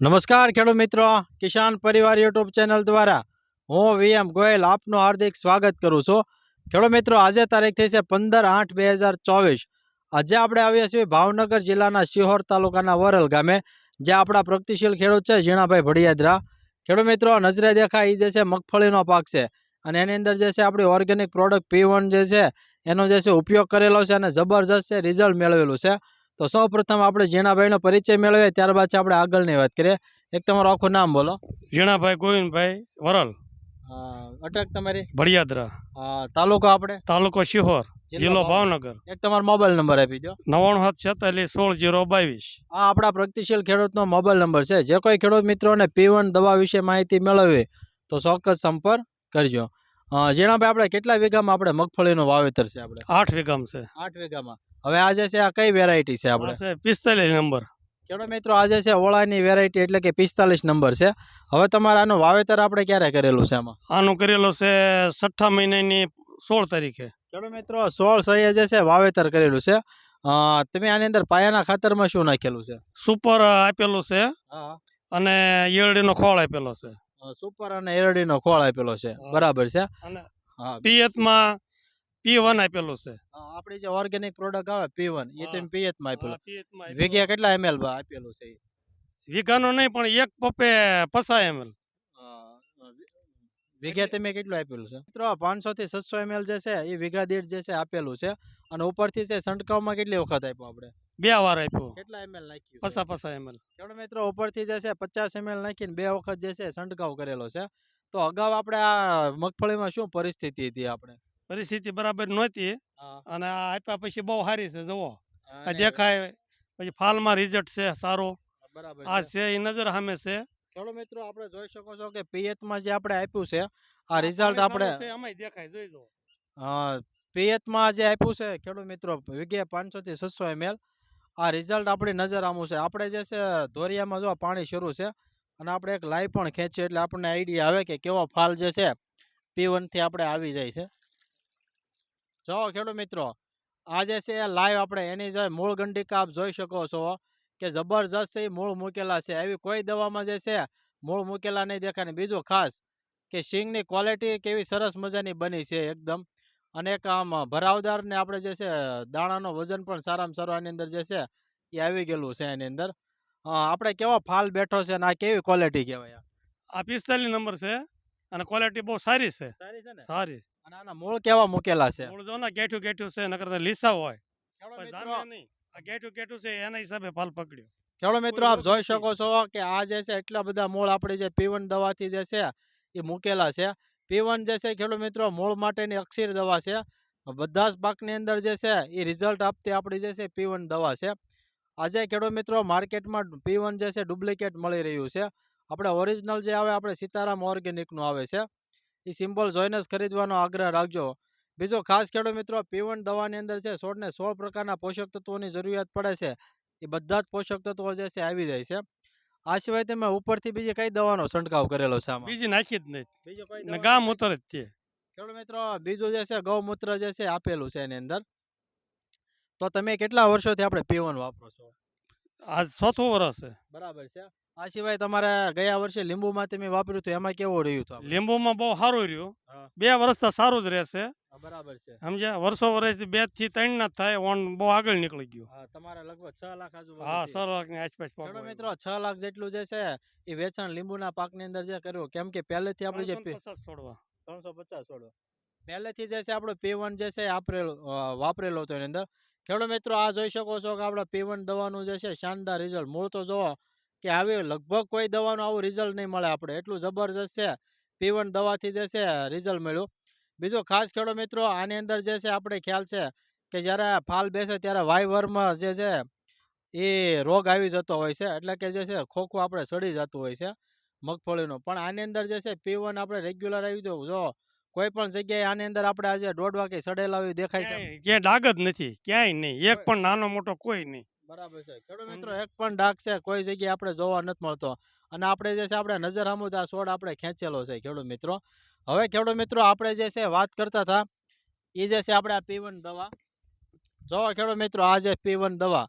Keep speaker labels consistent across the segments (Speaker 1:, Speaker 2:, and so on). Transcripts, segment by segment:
Speaker 1: નમસ્કાર ખેડૂત મિત્રો, કિસાન પરિવાર યુટ્યુબ ચેનલ દ્વારા હું વીએમ ગોયલ આપનું હાર્દિક સ્વાગત કરું છું. ખેડૂત મિત્રો, આજે તારીખ થઈ છે પંદર આઠ બે હજાર ચોવીસ. આજે આપણે આવ્યા છીએ ભાવનગર જિલ્લાના શિહોર તાલુકાના વરલ ગામે જે આપણા પ્રગતિશીલ ખેડૂત છે ઝીણાભાઈ ભડિયાદરા. ખેડૂત મિત્રો, નજરે દેખાય એ જે છે મગફળીનો પાક છે અને એની અંદર જે છે આપણી ઓર્ગેનિક પ્રોડક્ટ પી જે છે, એનો જે છે ઉપયોગ કરેલો છે અને જબરજસ્ત છે રિઝલ્ટ મેળવેલું છે. તો સૌ પ્રથમ આપણે ઝીણાભાઈનો પરિચય મેળવીએ ત્યારબાદ આપણે આગળની વાત કરીએ. એક તમારું આખું નામ બોલો.
Speaker 2: ઝીણાભાઈ ગોવિંદભાઈ વરલ.
Speaker 1: અટક તમારી.
Speaker 2: ભડિયાદરા.
Speaker 1: તાલુકો આપણે?
Speaker 2: તાલુકો શિહોર જિલ્લો ભાવનગર.
Speaker 1: એક તમારો મોબાઈલ નંબર આપી દો.
Speaker 2: નવાણું સાત છેતાલીસ સોળ જીરો બાવીસ.
Speaker 1: આ આપણા પ્રગતિશીલ ખેડૂતનો મોબાઈલ નંબર છે. જે કોઈ ખેડૂત મિત્રોને પીવન દવા વિશે માહિતી મેળવવી તો ચોક્કસ સંપર્ક કરજો. ઝીણાભાઈ આપણે કેટલા વીઘામાં આપણે મગફળીનું વાવેતર છે આપણે?
Speaker 2: આઠ વીઘામાં છે.
Speaker 1: આઠ વીઘામાં. હવે આજે છે આ કઈ વેરાયટી છે આપણે?
Speaker 2: પિસ્તાલીસ નંબર.
Speaker 1: ખેડો મિત્રો આજે છે ઓળાની વેરાયટી એટલે કે પિસ્તાલીસ નંબર છે. હવે તમારે આનું વાવેતર આપણે ક્યારે કરેલું છે આમાં?
Speaker 2: આનું કરેલું છે છઠ્ઠા મહિનાની સોળ તારીખે.
Speaker 1: ખેડો મિત્રો સોળ સહી જે છે વાવેતર કરેલું છે. તમે આની અંદર પાયાના ખાતરમાં શું નાખેલું છે?
Speaker 2: સુપર આપેલું છે અને ઈરડીનો ખોળ આપેલો છે.
Speaker 1: સુપર અને એરડીનો ખોળ આપેલો છે. બરાબર છે.
Speaker 2: પિયતમાં પી વન આપેલું છે.
Speaker 1: આપણે જે ઓર્ગેનિક પ્રોડક્ટ આવે પી વન એ. તમે
Speaker 2: પિયતમાં આપેલું.
Speaker 1: વીઘે કેટલા એમએલ આપેલું છે ઈ?
Speaker 2: નહીં પણ એક પપ્પે પસા એમએલ
Speaker 1: વીઘે તમે કેટલું આપેલું છે? મિત્રો પાંચસો થી છસો એમએલ જે છે એ વીઘા દીઠ જે છે આપેલું છે. અને ઉપરથી છે છંટકાવમાં કેટલી વખત આપ્યો આપણે
Speaker 2: બે વાર આપ્યું.
Speaker 1: કેટલા એમએલ નાખ્યું
Speaker 2: પસા પસા એમએલ
Speaker 1: ખેડૂત મિત્રો ઉપરથી જે છે પચાસ એમએલ નાખીને બે વખત જે છે છંટકાવ કરેલો છે. તો અગાઉ આપણે આ મગફળીમાં શું પરિસ્થિતિ હતી આપણે
Speaker 2: પરિસ્થિતિ બરાબર નહોતી. અને આ આપ્યા પછી બહુ સારી છે જુઓ. આ દેખાય પછી ફાલમાં રિઝલ્ટ છે સારો. આ
Speaker 1: છે.
Speaker 2: એ નજર સામે છે.
Speaker 1: ખેડૂત મિત્રો આપણે જોઈ શકો છો કે પિયતમાં જે આપણે આપ્યું છે આ રિઝલ્ટ આપણે
Speaker 2: આમાં દેખાય જોઈ લો
Speaker 1: પિયતમાં જે આપ્યું છે ખેડૂત મિત્રો વીઘે પાંચસો થી છસો એમએલ આ રિઝલ્ટ આપણી નજર આમું છે. આપણે જે છે ધોરિયામાં જો પાણી શરૂ છે અને આપણે એક લાઈ પણ ખેંચીએ એટલે આપણને આઈડિયા આવે કે કેવો ફાલ જે છે પી થી આપણે આવી જાય છે. જો ખેડૂત મિત્રો આ જે છે લાઈવ આપણે એની જે મૂળ ગંડિકા આપ જોઈ શકો છો કે જબરજસ્ત એ મૂળ મૂકેલા છે. એવી કોઈ દવામાં જે છે મૂળ મૂકેલા નહીં દેખાય બીજું ખાસ કે સિંગની ક્વોલિટી કેવી સરસ મજાની બની છે એકદમ. અને એક આમ ભરાવદાર ને આપણે જે છે દાણાનો વજન પણ સારામાં સારું આની અંદર જે છે એ આવી ગયેલું છે એની અંદર. આપણે કેવો ફાલ બેઠો છે અને આ કેવી ક્વોલિટી કહેવાય આ?
Speaker 2: આ પિસ્તાલીસ નંબર છે અને ક્વોલિટી બહુ સારી છે.
Speaker 1: સારી છે ને?
Speaker 2: સારી.
Speaker 1: મૂળ કેવા મૂકેલા છે?
Speaker 2: મૂળ જો ને ગેઠું ગેઠું છે નકર લીસા હોય. પણ જામે નહીં. આ ગેઠું ગેઠું છે એના હિસાબે ફાલ પકડ્યો.
Speaker 1: ખેડૂત મિત્રો આપ જોઈ શકો છો કે આ જે છે એટલા બધા મૂળ આપણી જે પીવન દવાથી જે છે એ મૂકેલા છે. પીવન જે છે ખેડૂત મિત્રો મૂળ માટેની અક્ષીર દવા છે. બધા જ પાકની અંદર જે છે એ રિઝલ્ટ આપતી આપણી જે છે પીવન દવા છે. આજે ખેડૂત મિત્રો માર્કેટમાં પીવન જે છે ડુપ્લિકેટ મળી રહ્યું છે. આપણે ઓરિજિનલ જે આવે આપણે સીતારામ ઓર્ગેનિકનું આવે છે. એ સિમ્બોલ જોઈને જ ખરીદવાનો આગ્રહ રાખજો. બીજો ખાસ ખેડૂત મિત્રો પીવણ દવાની અંદર છે સોળને સોળ પ્રકારના પોષક તત્વોની જરૂરિયાત પડે છે. એ બધા જ પોષક તત્વો જે છે આવી જાય છે. આ સિવાય તમે ઉપરથી બીજી કઈ દવાનો છંટકાવ કરેલો છે
Speaker 2: બીજી નાખી જ નહીં.
Speaker 1: બીજો કઈ
Speaker 2: જ છે
Speaker 1: ખેડૂત મિત્રો બીજું જે છે ગૌમૂત્ર જે છે આપેલું છે એની અંદર. તો તમે કેટલા વર્ષોથી આપણે પીવણ વાપરો છો?
Speaker 2: આ ચોથું વર્ષ છે.
Speaker 1: બરાબર છે. આ સિવાય તમારે ગયા વર્ષે લીંબુમાં તમે વાપર્યું હતું એમાં કેવું રહ્યું હતું
Speaker 2: લીંબુમાં બહુ સારું રહ્યું. બે વર્ષ તો સારું જ રહેશે.
Speaker 1: બરાબર છે.
Speaker 2: સમજ્યા? વર્ષો વર્ષ બેથી ત્રણ ના થાય ઓન બહુ આગળ નીકળી ગયું.
Speaker 1: તમારે લગભગ છ લાખ
Speaker 2: હા
Speaker 1: છ.
Speaker 2: લાખની આસપાસ પાક.
Speaker 1: મિત્રો છ લાખ જેટલું જે છે એ વેચાણ લીંબુના પાકની અંદર જે કર્યું કેમ કે પહેલેથી આપણે જે
Speaker 2: છોડવા.
Speaker 1: ત્રણસો પચાસ છોડવા પહેલેથી જે છે આપણો પી વન જે છે એ આપરેલો વાપરેલો હતો એની અંદર. ખેડૂત મિત્રો આ જોઈ શકો છો કે આપણે પી વન દવાનું જે છે શાનદાર રિઝલ્ટ મૂળ તો જોવો કે આવી લગભગ કોઈ દવાનું આવું રિઝલ્ટ નહીં મળે આપણે. એટલું જબરજસ્ત છે. પીવન દવાથી જે છે રિઝલ્ટ મળ્યું. બીજું ખાસ ખેડૂત મિત્રો આની અંદર જે છે આપણે ખ્યાલ છે કે જ્યારે ફાલ બેસે ત્યારે વાયવર્મ જે છે એ રોગ આવી જતો હોય છે. એટલે કે જે છે ખોખું આપણે સડી જતું હોય છે મગફળીનું. પણ આની અંદર જે છે પીવન આપણે રેગ્યુલર આવી જવું જો કોઈ પણ જગ્યાએ આની અંદર આપણે આજે દોઢ વાગે સડેલા દેખાય છે.
Speaker 2: ક્યાંય ડાગ જ નથી. ક્યાંય નહીં. એક પણ નાનો મોટો કોઈ નહીં.
Speaker 1: બરાબર છે. ખેડૂત. મિત્રો એક પણ ડાક છે કોઈ જગ્યાએ આપણે જોવા નથી મળતો. અને આપણે જે છે આપણે નજર આમુદ આ છોડ આપણે ખેંચેલો છે ખેડૂત મિત્રો. હવે ખેડૂત મિત્રો આપણે જે છે વાત કરતા હતા એ જે છે આપણે આ પીવન દવા. જો ખેડૂત મિત્રો આ જે પીવન દવા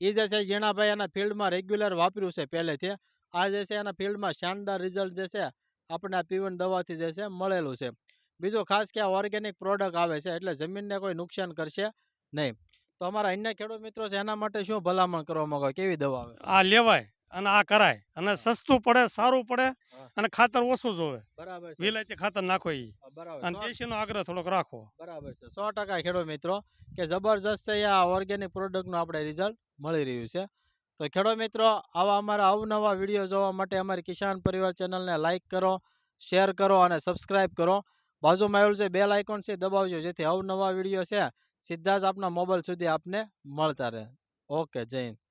Speaker 1: એ જે છે જીણાભાઈ એના ફિલ્ડમાં રેગ્યુલર વાપર્યું છે પહેલેથી. આ જે છે એના ફિલ્ડમાં શાનદાર રિઝલ્ટ જે છે આપણને આ પીવન દવાથી જે છે મળેલું છે. બીજું ખાસ કે આ ઓર્ગેનિક પ્રોડક્ટ આવે છે એટલે જમીનને કોઈ નુકસાન કરશે નહીં. તો અમારા અન્ય ખેડૂત મિત્રો છે એના માટે શું ભલામણ કરવા માંગો? કેવી દવા આવે?
Speaker 2: આ લેવાય અને આ કરાય અને સસ્તું પડે સારું પડે અને ખાતર ઓછું જોવે.
Speaker 1: બરાબર
Speaker 2: વિલાયતી ખાતર નાખો ઈ.
Speaker 1: બરાબર.
Speaker 2: અને દેશીનો આગ્રહ થોડોક રાખો.
Speaker 1: બરાબર છે. સો ટકા ખેડૂત મિત્રો કે જબરજસ્ત છે આ ઓર્ગેનિક પ્રોડક્ટનું આપણે રિઝલ્ટ મળી રહ્યું છે. તો ખેડૂત મિત્રો આવા અમારા અવનવા વીડિયો જોવા માટે અમારી કિસાન પરિવાર ચેનલને લાઈક કરો શેર કરો અને સબસ્ક્રાઇબ કરો. બાજુમાં આવેલું છે બેલ આઇકોન છે દબાવજો જેથી અવનવા વીડિયો છે સીધા જ આપના મોબાઈલ સુધી આપને મળતા રહે. ઓકે જય હિન્દ.